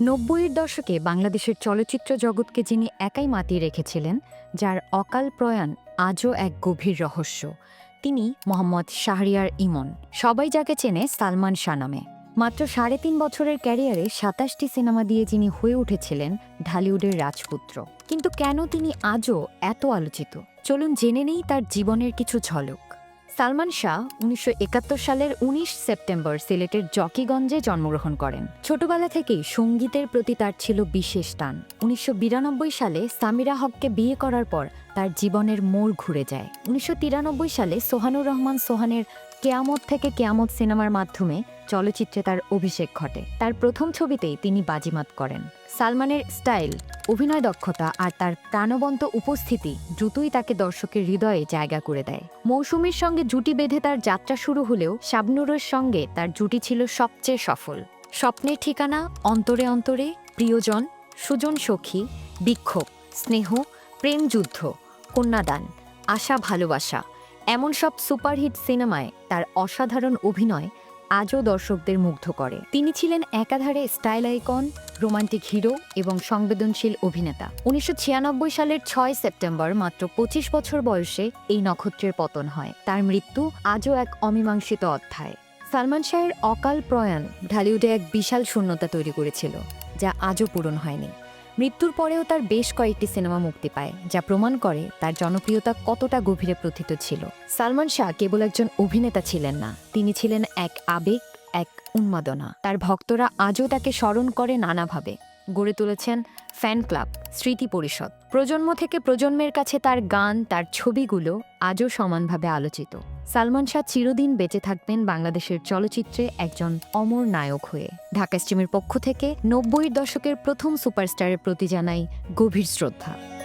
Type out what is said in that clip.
নব্বইয়ের দশকে বাংলাদেশের চলচ্চিত্র জগৎকে যিনি একাই মাতিয়ে রেখেছিলেন, যার অকাল প্রয়াণ আজও এক গভীর রহস্য, তিনি মোহাম্মদ শাহরিয়ার ইমন। সবাই যাকে চেনে সালমান শাহ নামে। মাত্র সাড়ে তিন বছরের ক্যারিয়ারে সাতাশটি সিনেমা দিয়ে যিনি হয়ে উঠেছিলেন ঢালিউডের রাজপুত্র। কিন্তু কেন তিনি আজও এত আলোচিত? চলুন জেনে নেই তার জীবনের কিছু ঝলক। সালমান শাহ উনিশশো একাত্তর সালের উনিশ সেপ্টেম্বর সিলেটের জকিগঞ্জে জন্মগ্রহণ করেন। ছোটবেলা থেকেই সঙ্গীতের প্রতি তার ছিল বিশেষ টান। উনিশশো বিরানব্বই সালে সামিরা হককে বিয়ে করার পর তার জীবনের মোড় ঘুরে যায়। উনিশশো তিরানব্বই সালে সোহানুর রহমান সোহানের কেয়ামত থেকে কেয়ামত সিনেমার মাধ্যমে চলচ্চিত্রে তার অভিষেক ঘটে। তার প্রথম ছবিতেই তিনি বাজিমাত করেন। সালমানের স্টাইল, অভিনয় দক্ষতা আর তার প্রাণবন্ত উপস্থিতি দ্রুতই তাকে দর্শকের হৃদয়ে জায়গা করে দেয়। মৌসুমীর সঙ্গে জুটি বেঁধে তার যাত্রা শুরু হলেও শাবনুরের সঙ্গে তার জুটি ছিল সবচেয়ে সফল। স্বপ্নের ঠিকানা, অন্তরে অন্তরে, প্রিয়জন, সুজন সখী, বিক্ষোভ, স্নেহ, প্রেম যুদ্ধ, কন্যাদান, আশা, ভালোবাসা এমন সব সুপারহিট সিনেমায় তার অসাধারণ অভিনয় আজও দর্শকদের মুগ্ধ করে। তিনি ছিলেন একাধারে স্টাইল আইকন, রোমান্টিক হিরো এবং সংবেদনশীল অভিনেতা। উনিশশো ছিয়ানব্বই সালের ছয় সেপ্টেম্বর মাত্র পঁচিশ বছর বয়সে এই নক্ষত্রের পতন হয়। তার মৃত্যু আজও এক অমীমাংসিত অধ্যায়। সালমান শাহের অকাল প্রয়াণ ঢালিউডে এক বিশাল শূন্যতা তৈরি করেছিল, যা আজও পূরণ হয়নি। মৃত্যুর পরেও তার বেশ কয়েকটি সিনেমা মুক্তি পায়, যা প্রমাণ করে তার জনপ্রিয়তা কতটা গভীরে প্রথিত ছিল। সালমান শাহ কেবল একজন অভিনেতা ছিলেন না, তিনি ছিলেন এক আবেগ, এক উন্মাদনা। তার ভক্তরা আজও তাকে স্মরণ করে নানাভাবে। গড়ে তুলেছেন ফ্যান ক্লাব, স্মৃতি পরিষদ। প্রজন্ম থেকে প্রজন্মের কাছে তার গান, তার ছবিগুলো আজও সমানভাবে আলোচিত। সালমান শাহ চিরদিন বেঁচে থাকবেন বাংলাদেশের চলচ্চিত্রে একজন অমর নায়ক হয়ে। ঢাকা স্ট্রিমের পক্ষ থেকে নব্বইয়ের দশকের প্রথম সুপারস্টারের প্রতি জানাই গভীর শ্রদ্ধা।